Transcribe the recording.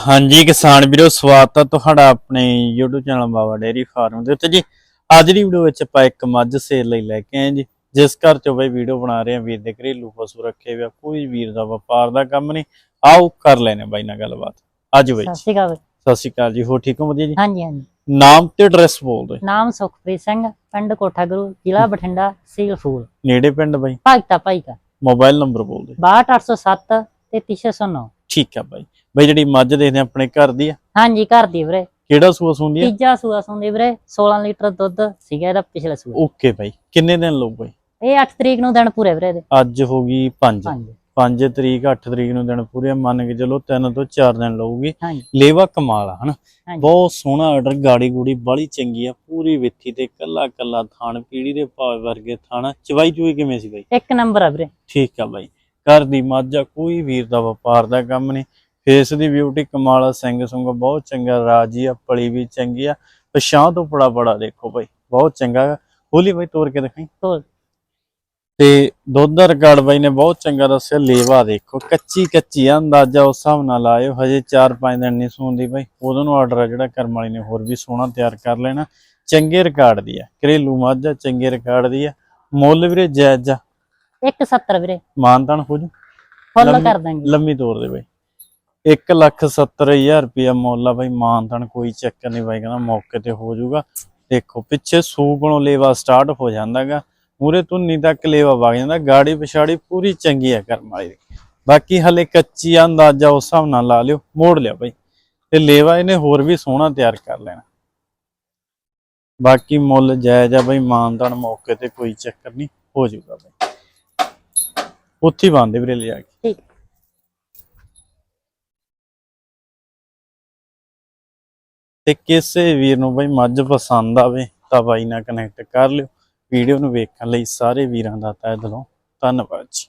ਹਾਂਜੀ ਕਿਸਾਨ ਵੀਰੋ ਸਵਾਗਤ ਹੈ ਤੁਹਾਡਾ ਆਪਣੇ YouTube channel Baba dairy farm ਦੇ ਉੱਤੇ ਜੀ। ਅੱਜ ਦੀ ਵੀਡੀਓ ਵਿੱਚ ਆਪਾਂ ਇੱਕ ਮੱਝ ਸੇਲ ਲਈ ਲੈ ਕੇ ਆਏ ਜੀ। ਜਿਸ ਘਰ ਚੋਂ ਬਈ ਵੀਡੀਓ ਬਣਾ ਰਹੇ ਆ ਵੀਰ ਦੇ ਘਰੇਲੂ ਪਸ਼ੂ ਰੱਖੇ ਹੋਏ ਆ ਕੋਈ ਵੀਰ ਦਾ ਵਪਾਰ ਦਾ ਕੰਮ ਨਹੀਂ। ਆਓ ਕਰ ਲੈਨੇ ਬਾਈ ਨਾਲ ਗੱਲਬਾਤ। ਅੱਜ ਬਈ। ਸਤਿ। ਸ਼੍ਰੀ ਅਕਾਲ। ਸਤਿ ਸ਼੍ਰੀ ਅਕਾਲ ਜੀ ਹੋ ਠੀਕ ਹੋ ਵਧੀਆ ਜੀ? ਹਾਂਜੀ ਹਾਂਜੀ। ਨਾਮ ਤੇ ਐਡਰੈਸ ਬੋਲ ਦਿਓ। ਨਾਮ ਸੁਖਪ੍ਰੀਤ ਸਿੰਘ ਪਿੰਡ ਕੋਠਾ ਗੁਰੂ ਜ਼ਿਲ੍ਹਾ ਬਠਿੰਡਾ ਸੀਲ ਫੂਲ ਨੇੜੇ ਪਿੰਡ ਬਾਈ? ਭਗਤਾ ਭਾਈ ਕਾ ਮੋਬਾਈਲ ਨੰਬਰ ਬੋਲ ਦਿਓ। 62807 33609 ਠੀਕ ਆ ਬਾਈ। ਬਾਈ ਜਿਹੜੀ ਮੱਝ ਦੇਖਦੇ ਆ ਆਪਣੇ ਘਰ ਦੀ ਆ ਹਾਂਜੀ ਘਰ ਦੀ ਵੀਰੇ। ਕਿਹੜਾ ਸੂਆ ਸੁੰਦੀ ਆ? ਤੀਜਾ ਸੂਆ ਸੁੰਦੀ ਵੀਰੇ 16 ਲੀਟਰ ਦੁੱਧ ਸੀਗਾ ਇਹਦਾ ਪਿਛਲੇ ਸੂਆ ਓਕੇ ਬਾਈ ਕਿੰਨੇ ਦਿਨ ਲਊ ਬਾਈ? ਇਹ 8 ਤਰੀਕ ਨੂੰ ਦਿਨ ਪੂਰੇ ਵੀਰੇ ਦੇ ਅੱਜ ਹੋ ਗਈ 5 ਹਾਂਜੀ। 5 ਤਰੀਕ 8 ਤਰੀਕ ਨੂੰ ਦਿਨ ਪੂਰੇ ਮੰਨ ਕੇ ਚਲੋ 3 ਤੋਂ 4 ਦਿਨ ਲਊਗੀ। ਲੇਵਾ ਕਮਾਲ ਆ ਹਨਾ? ਬਹੁਤ ਸੋਹਣਾ ਆਰਡਰ ਗਾੜੀ ਗੂੜੀ ਬਾਲੀ ਚੰਗੀ ਆ ਪੂਰੀ ਵਿੱਥੀ ਤੇ ਕੱਲਾ ਕੱਲਾ ਥਾਣ ਪੀੜੀ ਦੇ ਭਾਵੇਂ ਵਰਗੇ ਥਾਣਾ। ਚਵਾਈ ਚੂਈ ਕਿਵੇਂ ਸੀ ਬਾਈ? ਇੱਕ ਨੰਬਰ ਆ ਵੀਰੇ। ਠੀਕ ਆ ਬਾਈ ਘਰ ਦੀ ਮੱਝ ਆ ਕੋਈ ਵੀਰ ਦਾ ਵਪਾਰ ਦਾ ਕੰਮ ਨਹੀਂ। ਫੇਸ ਦੀ ਬਿਊਟੀ ਕਮਾਲ ਸਿੰਘ ਸੁੰਗ ਬਹੁਤ ਚੰਗਾ ਰਾਜੀ ਆ ਪਲੀ ਵੀ ਚੰਗੀ ਆ। ਪਛਾਂ ਤੋਂ ਬੜਾ ਬੜਾ ਦੇਖੋ ਬਾਈ ਬਹੁਤ ਚੰਗਾ। ਖੋਲੀ ਬਾਈ ਤੋੜ ਕੇ ਦਿਖਾਈ। ਤੋਲ ਤੇ ਦੁੱਧ ਦਾ ਰਿਕਾਰਡ ਬਾਈ ਨੇ ਬਹੁਤ ਚੰਗਾ ਦੱਸਿਆ ਲੇਵਾ ਦੇਖੋ ਕੱਚੀ ਕੱਚੀ ਆ ਅੰਦਾਜ਼ਾ ਉਸ ਹਿਸਾਬ ਨਾਲ ਲਾਇਓ ਹਜੇ 4-5 ਦਿਨ ਨਹੀਂ ਸੂੰਦੀ ਬਾਈ। ਉਦੋਂ ਨੂੰ ਆਰਡਰ ਆ ਜਿਹੜਾ ਕਰਮ ਵਾਲੀ ਨੇ ਹੋਰ ਵੀ ਸੋਹਣਾ ਤਿਆਰ ਕਰ ਲੈਣਾ। ਚੰਗੇ ਰਿਕਾਰਡ ਦੀ ਆ ਘਰੇਲੂ ਮੱਝ ਆ ਚੰਗੇ ਰਿਕਾਰਡ ਦੀ ਆ। ਮੁੱਲ ਵੀਰੇ ਜਾਇਜ਼ ਆ। 170 ਵੀਰੇ। ਮਾਨਤਾਨ ਹੋ ਜੂ ਫੁੱਲ ਕਰ ਦਾਂਗੇ। ਲੰਮੀ ਤੋਰ ਦੇ ਬਾਈ। 1 ਲੱਖ 70 ਹਜ਼ਾਰ ਰੁਪਇਆ ਮੁੱਲ ਆ ਬਾਈ ਮਾਨਤਾਨ ਕੋਈ ਚੱਕਰ ਨਹੀਂ ਬਾਈ, ਕਹਿੰਦਾ ਮੌਕੇ ਤੇ ਹੋ ਜਾਊਗਾ। ਦੇਖੋ, ਪਿੱਛੇ ਸੂਪਣੋਂ ਲੇਵਾ ਸਟਾਰਟ ਹੋ ਜਾਂਦਾਗਾ ਮੂਰੇ ਧੁੰਨੀ ਤੱਕ ਲੇਵਾ ਵਗ ਜਾਂਦਾ, ਗਾੜੀ ਪਿਛਾੜੀ ਪੂਰੀ ਚੰਗੀ ਆ ਕਰਮ ਵਾਲੀ ਬਾਕੀ ਹਲੇ ਕੱਚੀ ਆ, ਅੰਦਾਜ਼ਾ ਉਸ ਹਿਸਾਬ ਨਾਲ ਲਾ ਲਿਓ, ਮੋੜ ਲਿਆ ਬਾਈ। ਤੇ ਲੇਵਾ ਇਹਨੇ ਹੋਰ ਵੀ ਸੋਹਣਾ ਤਿਆਰ ਕਰ ਲੈਣਾ। ਬਾਕੀ ਮੁੱਲ ਜਾਇਜ਼ ਆ ਬਾਈ ਮਾਨਤਾਨ ਮੌਕੇ ਤੇ ਕੋਈ ਚੱਕਰ ਨਹੀਂ, ਹੋ ਜਾਊਗਾ ਬਾਈ। ਉੱਥੇ ਹੀ ਬੰਦੇ ਵੀਰੇ, ਲਿਜਾ ਕੇ। ਠੀਕ। ਤੇ ਕਿਸੇ ਵੀਰ ਨੂੰ ਬਈ ਮੱਝ ਪਸੰਦ ਆਵੇ ਤਾਂ ਬਾਈ ਨਾਲ ਕਨੈਕਟ ਕਰ ਲਿਓ। ਵੀਡੀਓ ਨੂੰ ਵੇਖਣ ਲਈ ਸਾਰੇ ਵੀਰਾਂ ਦਾ ਤਹਿ ਦਿਲੋਂ ਧੰਨਵਾਦ ਜੀ।